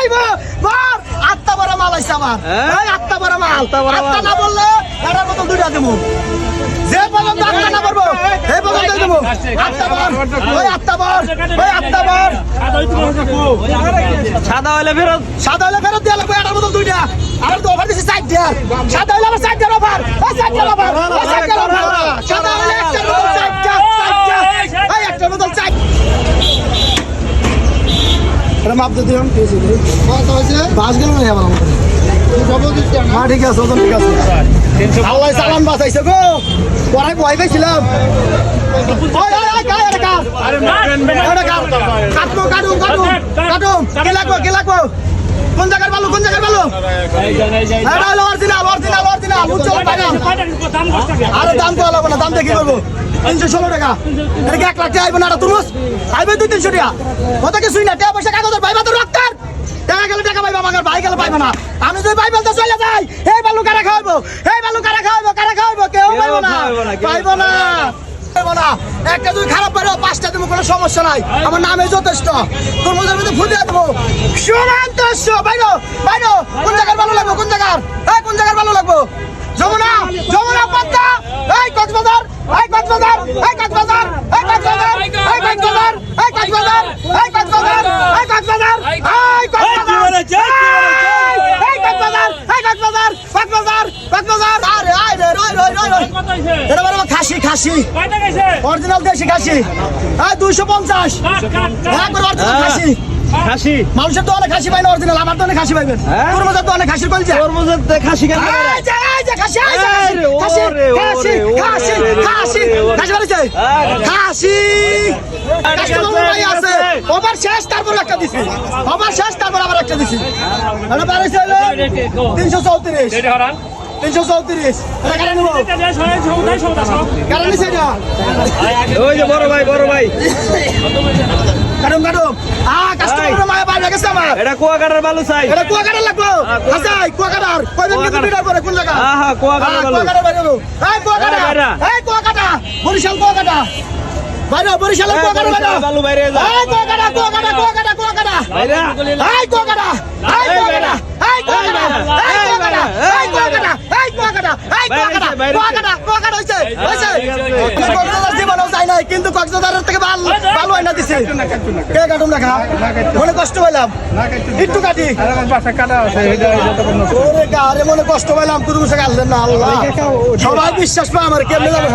যাইব। মার! আত্মা বড় মাল আইছে আমার। হ্যাঁ? আত্মা বড় মাল। আত্মা বড় মাল। আত্মা না বললে এটার মতন দুইটা দেবো। যে পর্যন্ত আত্মা না পারব এই পর্যন্ত দেবো। আত্মা ওই আত্মা ওই আত্মা সাদা হলে ফেরত। সাদা হলে ফেরত দিয়ে লাগবে এটার মতন দুইটা। আর তো অফার দিছি সাইড দিয়া সাদা হলে আমার সাইড দিয়া অফার ওই অফার এটা মাপ দিতে দিলাম ঠিক আছে? কত হয়েছে? পাঁচ গ্রাম হ্যাঁ, ঠিক আছে ওজন ঠিক আছে। কোন জায়গার বালু কোন জায়গার বালু? আরে দাম তো লাগবে না দাম দেখি করব তিনশো ষোলো টাকা। এটা কি এক লাখ টাকা আইবো না এটা আইবে দুই তিনশো টাকা। কত কিছুই না? টাকা পয়সা কাগজের পাইবা তো রক্তার। টাকা গেলে টাকা পাইবা আমার ভাই গেলে পাইবা না। আমি যদি ভাই বলতে চলে যাই এই বালু কারা খাওয়াবো এই বালু কারা খাওয়াবো কারা খাওয়াবো কেউ পাইবো না। পাইবো না। পাইবো না। একটা দুই খারাপ পারো পাঁচটা দেবো কোনো সমস্যা নাই। আমার নামে যথেষ্ট। তোর মধ্যে ফুটিয়ে দেবো। সমান্ত এই কক্সবাজার এই কক্সবাজার এই কক্সবাজার এই কক্সবাজার এই কক্সবাজার এই কক্সবাজার এই কক্সবাজার এই কক্সবাজার এই কক্সবাজার কক্সবাজার কক্সবাজার আরে আরে রই রই রই রই এটা বড় খাসি খাসি অরিজিনাল দেশি খাসি হ্যাঁ দুইশো পঞ্চাশ একবার অরিজিনাল হ্যাঁ। খাসি খাসি মানুষের তো অনেক খাসি না অরিজিনাল আমার তো অনেক খাসি পাইবেন হ্যাঁ? তোর মধ্যে তো অনেক খাসির কলজা তরমুজের তে খাসি কেন এই যে, খাসি, কাশি কাশি কাশি কাশি বলেছে কাশি কাশি আছে ওভার শেষ তারপর একটা দিছি। ওভার শেষ তারপর আবার একটা দিছি। এটা বাড়িছে তিনশো চৌত্রিশ। তিনশো চৌত্রিশ। কারণ সেটা ওই যে বড় ভাই বড় ভাই। কাটুম কাটুম। আ কাস্ট বাইরে গেছে আমার। এটা কুয়াকাটার বালু চাই এটা কুয়াকাটার লাগবো। হাসাই, কুয়াকাটার। কয়জন কিন্তু কুয়াকাটার। বিটার পরে, কোন জায়গা? আহা কুয়াকাটার আহ, বালু কুয়াকাটা বাইরে যাব। এই কুয়াকাটা, এই বাইরা। এই কুয়াকাটা, বরিশাল কুয়াকাটা। বাইরে, বরিশালের এই কুয়াকাটা বাইরে। বরিশালের বালু বাইরে যা। এই কুয়াকাটা, কুয়াকাটা, কুয়াকাটা, কুয়াকাটা। বাইরে এই কুয়াকাটা, এই এই কুয়াকাটা, এই কুয়াকাটা, এই এই বাইরা, কুয়াকাটা, এই এই কুয়াকাটা, এই কুয়াকাটা, এই বাইরে কুয়াকাটা, হইছে, বাইরে কুয়াকাটা, কুয়াকাটা হইছে, হইছে। ঠিক আছে। কক্সবাজার জীবনেও যায় নাই, কিন্তু কক্সবাজারের থেকে ভালো হয় দিছে কে কাটুম না মনে কষ্ট পাইলাম একটু কাটি ওরে গারে মনে কষ্ট পাইলাম তুই সে কাটলেন না আল্লাহ সবাই বিশ্বাস পায় আমার কেমনে যাবে